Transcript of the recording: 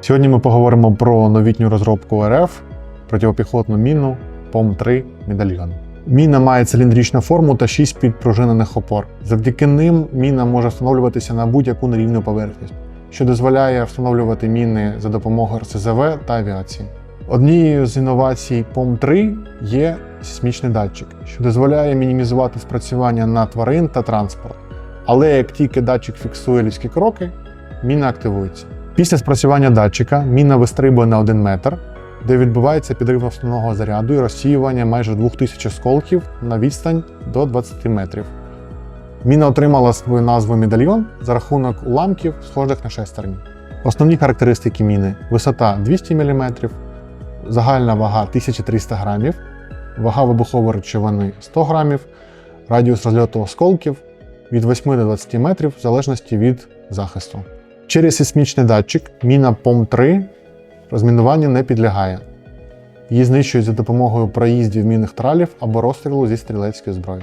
Сьогодні ми поговоримо про новітню розробку РФ протипіхотну міну ПОМ-3 Медальйон. Міна має циліндричну форму та 6 підпружинених опор. Завдяки ним міна може встановлюватися на будь-яку нерівну поверхність, що дозволяє встановлювати міни за допомогою РСЗВ та авіації. Однією з інновацій ПОМ-3 є сейсмічний датчик, що дозволяє мінімізувати спрацювання на тварин та транспорт. Але як тільки датчик фіксує людські кроки, міна активується. Після спрацювання датчика міна вистрибує на 1 метр, де відбувається підрив основного заряду і розсіювання майже 2000 осколків на відстань до 20 метрів. Міна отримала свою назву медальйон за рахунок уламків, схожих на шестерні. Основні характеристики міни: висота 200 мм, загальна вага 1300 грамів, вага вибухової речовини 100 грамів, радіус розльоту осколків від 8 до 20 метрів в залежності від захисту. Через сейсмічний датчик міна ПОМ-3 розмінуванню не підлягає. Її знищують за допомогою проїздів мінних тралів або розстрілу зі стрілецької зброї.